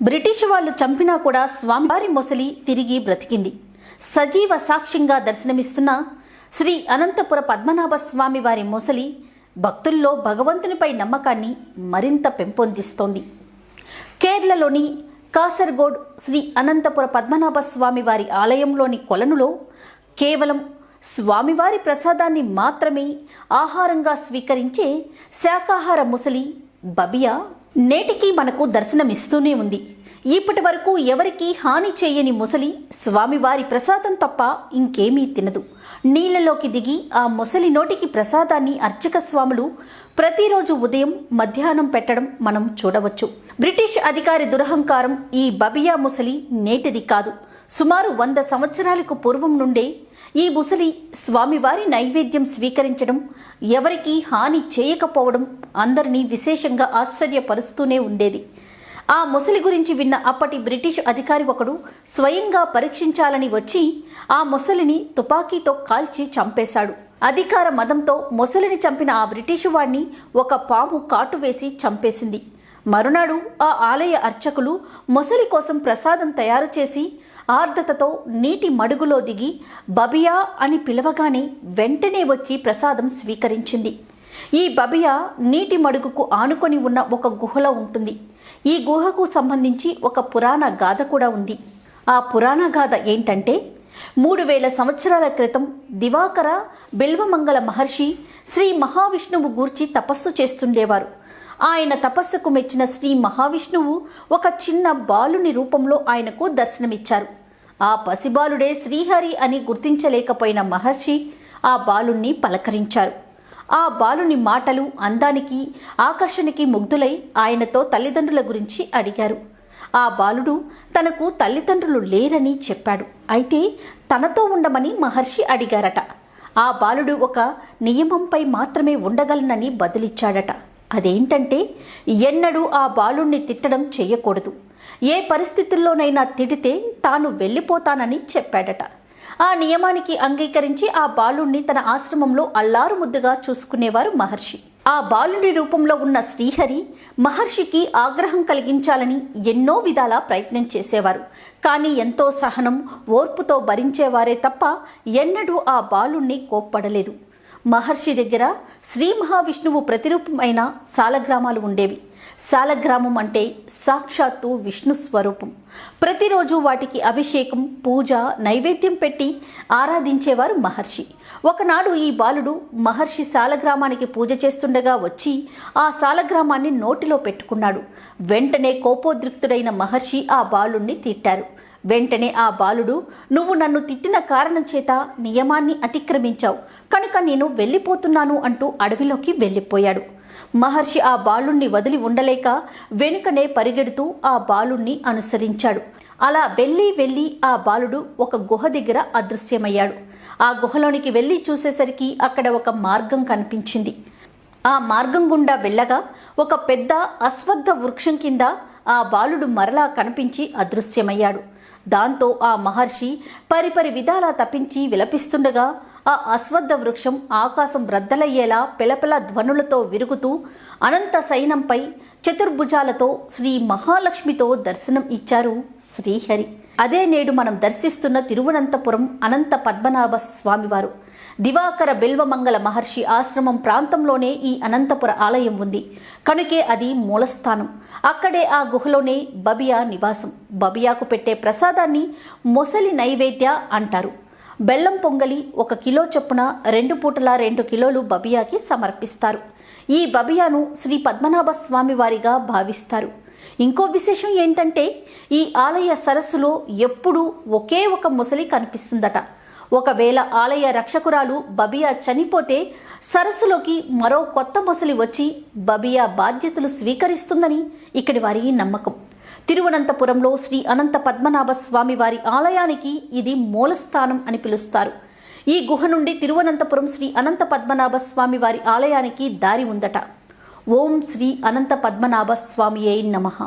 British వాళ్ళు చంపినా కూడా స్వామివారి మొసలి తిరిగి బ్రతికింది. సజీవ సాక్ష్యంగా దర్శనమిస్తున్న శ్రీ అనంతపుర పద్మనాభ స్వామి వారి మొసలి భక్తుల్లో భగవంతునిపై నమ్మకాన్ని మరింత పెంపొందిస్తోంది. కేరళలోని కాసర్గోడ్ శ్రీ అనంతపుర పద్మనాభ స్వామి వారి ఆలయంలోని కొలనులో కేవలం స్వామివారి ప్రసాదాన్ని మాత్రమే ఆహారంగా స్వీకరించే శాకాహార ముసలి బబియా నేటికి మనకు దర్శనమిస్తూనే ఉంది. ఇప్పటి వరకు ఎవరికీ హాని చేయని ముసలి స్వామివారి ప్రసాదం తప్ప ఇంకేమీ తినదు. నీళ్ళలోకి దిగి ఆ ముసలి నోటికి ప్రసాదాన్ని అర్చక స్వాములు ప్రతిరోజు ఉదయం మధ్యాహ్నం పెట్టడం మనం చూడవచ్చు. బ్రిటిష్ అధికారి దురహంకారం ఈ బబియా ముసలి నేటిది కాదు. సుమారు వంద సంవత్సరాలకు పూర్వం నుండే ఈ ముసలి స్వామివారి నైవేద్యం స్వీకరించడం ఎవరికీ హాని చేయకపోవడం అందరినీ విశేషంగా ఆశ్చర్యపరుస్తూనే ఉండేది. ఆ ముసలి గురించి విన్న అప్పటి బ్రిటిష్ అధికారి ఒకడు స్వయంగా పరీక్షించాలని వచ్చి ఆ ముసలిని తుపాకీతో కాల్చి చంపేశాడు. అధికార మదంతో ముసలిని చంపిన ఆ బ్రిటిషు వాణ్ణి ఒక పాము కాటు వేసి చంపేసింది. మరునాడు ఆ ఆలయ అర్చకులు ముసలి కోసం ప్రసాదం తయారు చేసి ఆర్ద్రతతో నీటి మడుగులో దిగి బబియా అని పిలవగానే వెంటనే వచ్చి ప్రసాదం స్వీకరించింది. ఈ బబియా నీటి మడుగుకు ఆనుకొని ఉన్న ఒక గుహలో ఉంటుంది. ఈ గుహకు సంబంధించి ఒక పురాణ గాథ కూడా ఉంది. ఆ పురాణ గాథ ఏంటంటే మూడు వేల సంవత్సరాల క్రితం దివాకర బిల్వమంగళ మహర్షి శ్రీ మహావిష్ణువు గూర్చి తపస్సు చేస్తుండేవారు. ఆయన తపస్సుకు మెచ్చిన శ్రీ మహావిష్ణువు ఒక చిన్న బాలుని రూపంలో ఆయనకు దర్శనమిచ్చారు. ఆ పసిబాలుడే శ్రీహరి అని గుర్తించలేకపోయిన మహర్షి ఆ బాలుణ్ణి పలకరించారు. ఆ బాలుని మాటలు అందానికి ఆకర్షణకి ముగ్ధులై ఆయనతో తల్లిదండ్రుల గురించి అడిగారు. ఆ బాలుడు తనకు తల్లిదండ్రులు లేరని చెప్పాడు. అయితే తనతో ఉండమని మహర్షి అడిగారట. ఆ బాలుడు ఒక నియమంపై మాత్రమే ఉండగలనని బదులిచ్చాడట. అదేంటంటే ఎన్నడూ ఆ బాలుణ్ణి తిట్టడం చేయకూడదు. ఏ పరిస్థితుల్లోనైనా తిడితే తాను వెళ్ళిపోతానని చెప్పాడట. ఆ నియమానికి అంగీకరించి ఆ బాలుణ్ణి తన ఆశ్రమంలో అల్లారు ముద్దుగా చూసుకునేవారు మహర్షి. ఆ బాలుడి రూపంలో ఉన్న శ్రీహరి మహర్షికి ఆగ్రహం కలిగించాలని ఎన్నో విధాలా ప్రయత్నం చేసేవారు. కానీ ఎంతో సహనం ఓర్పుతో భరించేవారే తప్ప ఎన్నడూ ఆ బాలుణ్ణి కోప్పడలేదు. మహర్షి దగ్గర శ్రీ మహావిష్ణువు ప్రతిరూపమైన సాలగ్రామాలు ఉండేవి. సాలగ్రామం అంటే సాక్షాత్తు విష్ణు స్వరూపం. ప్రతిరోజు వాటికి అభిషేకం పూజ నైవేద్యం పెట్టి ఆరాధించేవారు మహర్షి. ఒకనాడు ఈ బాలుడు మహర్షి సాలగ్రామానికి పూజ చేస్తుండగా వచ్చి ఆ సాలగ్రామాన్ని నోటిలో పెట్టుకున్నాడు. వెంటనే కోపోద్రిక్తుడైన మహర్షి ఆ బాలుణ్ణి తిట్టారు. వెంటనే ఆ బాలుడు నువ్వు నన్ను తిట్టిన కారణం చేత నియమాన్ని అతిక్రమించావు. కనుక నేను వెళ్ళిపోతున్నాను అంటూ అడవిలోకి వెళ్ళిపోయాడు. మహర్షి ఆ బాలుణ్ణి వదిలి ఉండలేక వెనుకనే పరిగెడుతూ ఆ బాలుణ్ణి అనుసరించాడు. అలా వెళ్ళి వెళ్ళి ఆ బాలుడు ఒక గుహ దగ్గర అదృశ్యమయ్యాడు. ఆ గుహలోనికి వెళ్ళి చూసేసరికి అక్కడ ఒక మార్గం కనిపించింది. ఆ మార్గం గుండా వెళ్ళగా ఒక పెద్ద అశ్వద్ధ వృక్షం కింద ఆ బాలుడు మరలా కనిపించి అదృశ్యమయ్యాడు. దాంతో ఆ మహర్షి పరిపరి విధాలా తప్పించి విలపిస్తుండగా ఆ అశ్వద్ధ వృక్షం ఆకాశం రద్దలయ్యేలా పిలపిల ధ్వనులతో విరుగుతూ అనంత సైనంపై చతుర్భుజాలతో శ్రీ మహాలక్ష్మితో దర్శనం ఇచ్చారు శ్రీహరి. అదే నేడు మనం దర్శిస్తున్న తిరువనంతపురం అనంత పద్మనాభ స్వామివారు. దివాకర బిల్వమంగళ మహర్షి ఆశ్రమం ప్రాంతంలోనే ఈ అనంతపుర ఆలయం ఉంది. కనుకే అది మూలస్థానం. అక్కడే ఆ గుహలోనే బబియా నివాసం. బబియాకు పెట్టే ప్రసాదాన్ని మొసలి నైవేద్య అంటారు. బెల్లం పొంగలి ఒక కిలో చొప్పున రెండు పూటల రెండు కిలోలు బబియాకి సమర్పిస్తారు. ఈ బబియాను శ్రీ పద్మనాభ స్వామి వారిగా భావిస్తారు. ఇంకో విశేషం ఏంటంటే ఈ ఆలయ సరస్సులో ఎప్పుడూ ఒకే ఒక ముసలి కనిపిస్తుందట. ఒకవేళ ఆలయ రక్షకురాలు బబియా చనిపోతే సరస్సులోకి మరో కొత్త ముసలి వచ్చి బబియా బాధ్యతలు స్వీకరిస్తుందని ఇక్కడి వారి నమ్మకం. తిరువనంతపురంలో శ్రీ అనంత పద్మనాభ స్వామి వారి ఆలయానికి ఇది మూలస్థానం అని పిలుస్తారు. ఈ గుహ నుండి తిరువనంతపురం శ్రీ అనంత పద్మనాభ స్వామి వారి ఆలయానికి దారి ఉందట. ఓం శ్రీ అనంత పద్మనాభ స్వామియే నమః.